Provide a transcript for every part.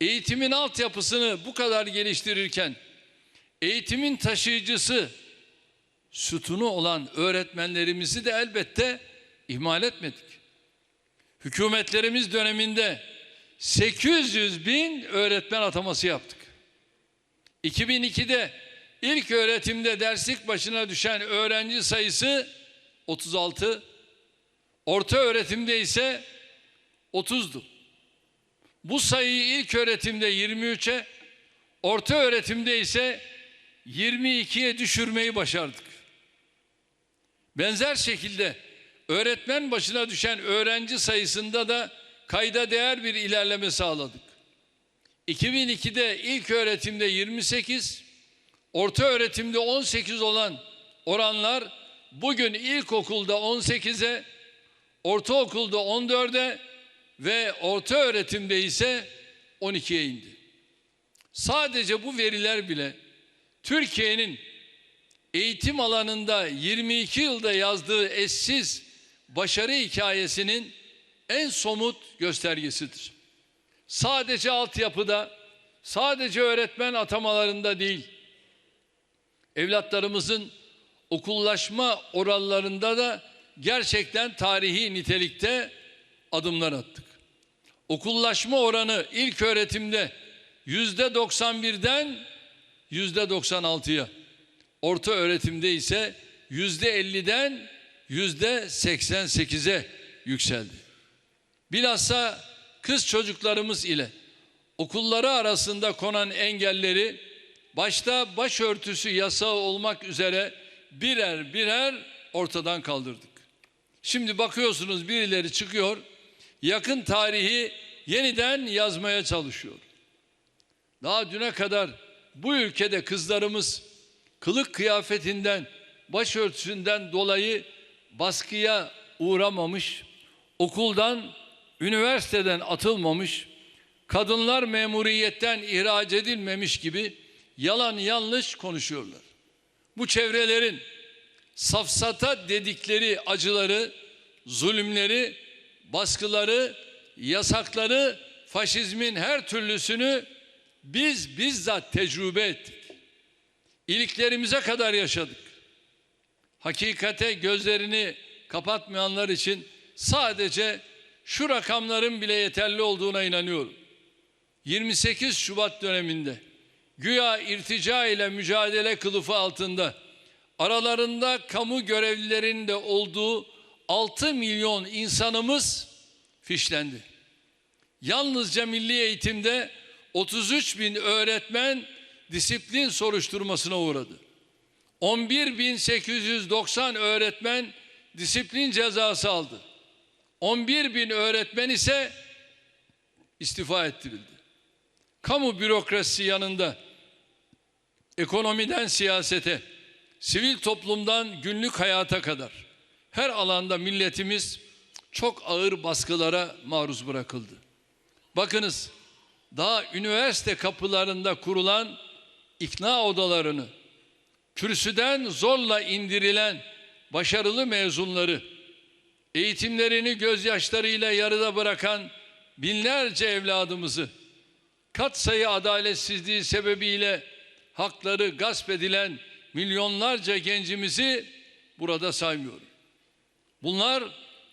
eğitimin altyapısını bu kadar geliştirirken eğitimin taşıyıcısı sütunu olan öğretmenlerimizi de elbette ihmal etmedik. Hükümetlerimiz döneminde 800 bin öğretmen ataması yaptık. 2002'de ilk öğretimde derslik başına düşen öğrenci sayısı 36, orta öğretimde ise 30'du. Bu sayıyı ilk öğretimde 23'e, orta öğretimde ise 22'ye düşürmeyi başardık. Benzer şekilde öğretmen başına düşen öğrenci sayısında da kayda değer bir ilerleme sağladık. 2002'de ilk öğretimde 28, orta öğretimde 18 olan oranlar bugün ilkokulda 18'e, ortaokulda 14'e ve orta öğretimde ise 12'ye indi. Sadece bu veriler bile Türkiye'nin eğitim alanında 22 yılda yazdığı eşsiz başarı hikayesinin en somut göstergesidir. Sadece altyapıda, sadece öğretmen atamalarında değil, evlatlarımızın okullaşma oranlarında da gerçekten tarihi nitelikte adımlar attık. Okullaşma oranı ilk öğretimde yüzde 91'den yüzde 96'ya, orta öğretimde ise yüzde 50'den yüzde 88'e yükseldi. Bilhassa kız çocuklarımız ile okulları arasında konan engelleri başta başörtüsü yasağı olmak üzere birer birer ortadan kaldırdık. Şimdi bakıyorsunuz birileri çıkıyor, yakın tarihi yeniden yazmaya çalışıyor. Daha düne kadar bu ülkede kızlarımız kılık kıyafetinden, başörtüsünden dolayı baskıya uğramamış, okuldan, üniversiteden atılmamış, kadınlar memuriyetten ihraç edilmemiş gibi yalan yanlış konuşuyorlar. Bu çevrelerin safsata dedikleri acıları, zulümleri, baskıları, yasakları, faşizmin her türlüsünü biz bizzat tecrübe ettik. İliklerimize kadar yaşadık. Hakikate gözlerini kapatmayanlar için sadece şu rakamların bile yeterli olduğuna inanıyorum. 28 Şubat döneminde güya irtica ile mücadele kılıfı altında aralarında kamu görevlilerinin de olduğu 6 milyon insanımız fişlendi. Yalnızca milli eğitimde 33 bin öğretmen disiplin soruşturmasına uğradı. 11.890 öğretmen disiplin cezası aldı. 11 bin öğretmen ise istifa ettirildi. Kamu bürokrasisi yanında ekonomiden siyasete, sivil toplumdan günlük hayata kadar her alanda milletimiz çok ağır baskılara maruz bırakıldı. Bakınız daha üniversite kapılarında kurulan ikna odalarını, kürsüden zorla indirilen başarılı mezunları, eğitimlerini gözyaşlarıyla yarıda bırakan binlerce evladımızı, kat sayı adaletsizliği sebebiyle hakları gasp edilen milyonlarca gencimizi burada saymıyorum. Bunlar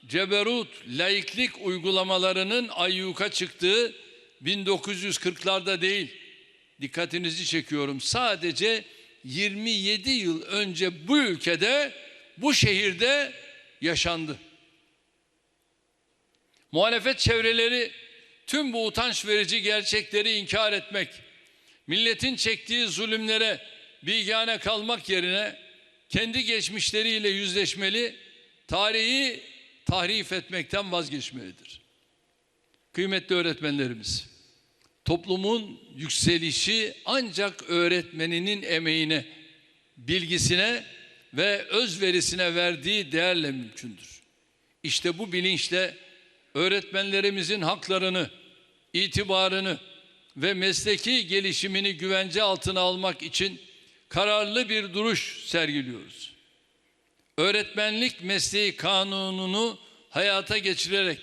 ceberut, laiklik uygulamalarının ayyuka çıktığı 1940'larda değil, dikkatinizi çekiyorum. Sadece 27 yıl önce bu ülkede, bu şehirde yaşandı. Muhalefet çevreleri tüm bu utanç verici gerçekleri inkar etmek, milletin çektiği zulümlere bilgane kalmak yerine kendi geçmişleriyle yüzleşmeli, tarihi tahrif etmekten vazgeçmelidir. Kıymetli öğretmenlerimiz, toplumun yükselişi ancak öğretmeninin emeğine, bilgisine ve özverisine verdiği değerle mümkündür. İşte bu bilinçle öğretmenlerimizin haklarını, itibarını ve mesleki gelişimini güvence altına almak için kararlı bir duruş sergiliyoruz. Öğretmenlik mesleği kanununu hayata geçirerek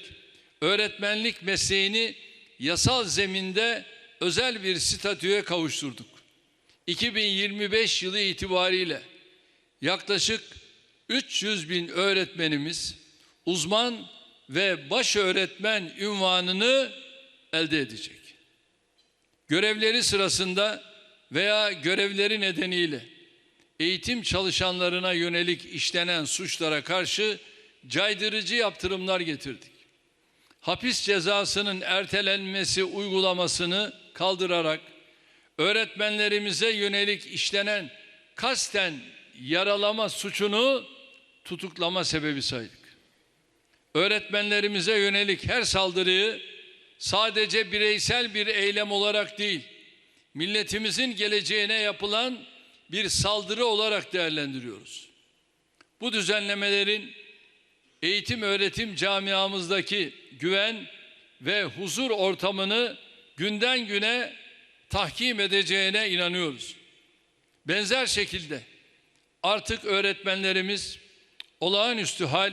öğretmenlik mesleğini yasal zeminde özel bir statüye kavuşturduk. 2025 yılı itibariyle yaklaşık 300 bin öğretmenimiz uzman ve baş öğretmen ünvanını elde edecek. Görevleri sırasında veya görevleri nedeniyle eğitim çalışanlarına yönelik işlenen suçlara karşı caydırıcı yaptırımlar getirdik. Hapis cezasının ertelenmesi uygulamasını kaldırarak öğretmenlerimize yönelik işlenen kasten yaralama suçunu tutuklama sebebi saydık. Öğretmenlerimize yönelik her saldırıyı sadece bireysel bir eylem olarak değil, milletimizin geleceğine yapılan bir saldırı olarak değerlendiriyoruz. Bu düzenlemelerin eğitim öğretim camiamızdaki güven ve huzur ortamını günden güne tahkim edeceğine inanıyoruz. Benzer şekilde artık öğretmenlerimiz olağanüstü hal,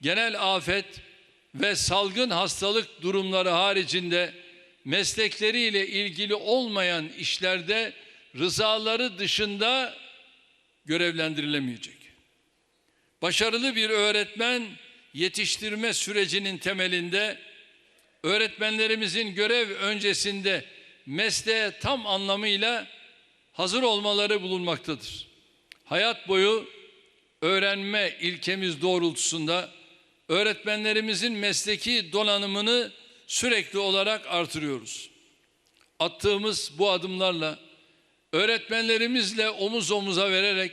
genel afet ve salgın hastalık durumları haricinde meslekleriyle ilgili olmayan işlerde rızaları dışında görevlendirilemeyecek. Başarılı bir öğretmen yetiştirme sürecinin temelinde öğretmenlerimizin görev öncesinde mesleğe tam anlamıyla hazır olmaları bulunmaktadır. Hayat boyu öğrenme ilkemiz doğrultusunda öğretmenlerimizin mesleki donanımını sürekli olarak artırıyoruz. Attığımız bu adımlarla öğretmenlerimizle omuz omuza vererek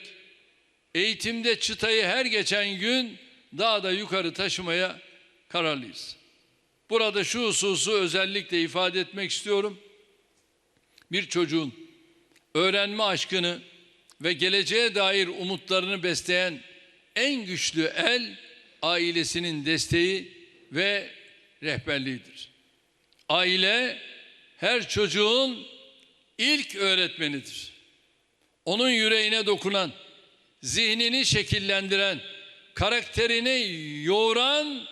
eğitimde çıtayı her geçen gün daha da yukarı taşımaya kararlıyız. Burada şu hususu özellikle ifade etmek istiyorum. Bir çocuğun öğrenme aşkını ve geleceğe dair umutlarını besleyen en güçlü el ailesinin desteği ve rehberliğidir. Aile her çocuğun ilk öğretmenidir. Onun yüreğine dokunan, zihnini şekillendiren, karakterini yoğuran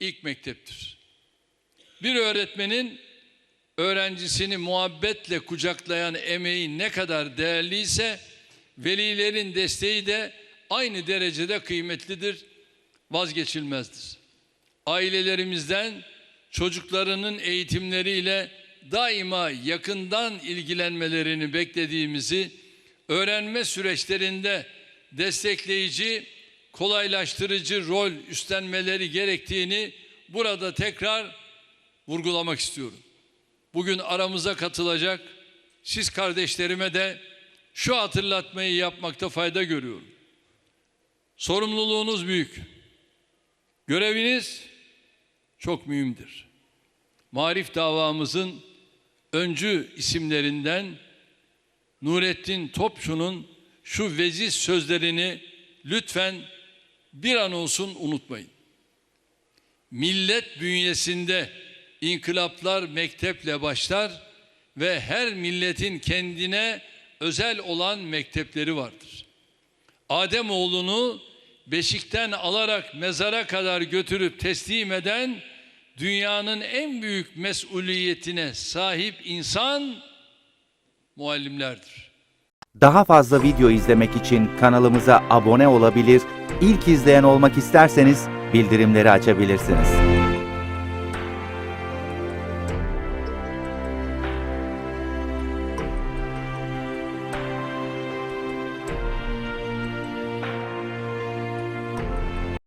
ilk mekteptir. Bir öğretmenin öğrencisini muhabbetle kucaklayan emeği ne kadar değerliyse velilerin desteği de aynı derecede kıymetlidir, vazgeçilmezdir. Ailelerimizden çocuklarının eğitimleriyle daima yakından ilgilenmelerini beklediğimizi, öğrenme süreçlerinde destekleyici, kolaylaştırıcı rol üstlenmeleri gerektiğini burada tekrar vurgulamak istiyorum. Bugün aramıza katılacak siz kardeşlerime de şu hatırlatmayı yapmakta fayda görüyorum. Sorumluluğunuz büyük. Göreviniz çok mühimdir. Marif davamızın öncü isimlerinden Nurettin Topçu'nun şu veziz sözlerini lütfen bir an olsun unutmayın. Millet bünyesinde inkılaplar mekteple başlar ve her milletin kendine özel olan mektepleri vardır. Adem oğlunu beşikten alarak mezara kadar götürüp teslim eden dünyanın en büyük mesuliyetine sahip insan muallimlerdir. Daha fazla video izlemek için kanalımıza abone olabilir, ilk izleyen olmak isterseniz bildirimleri açabilirsiniz.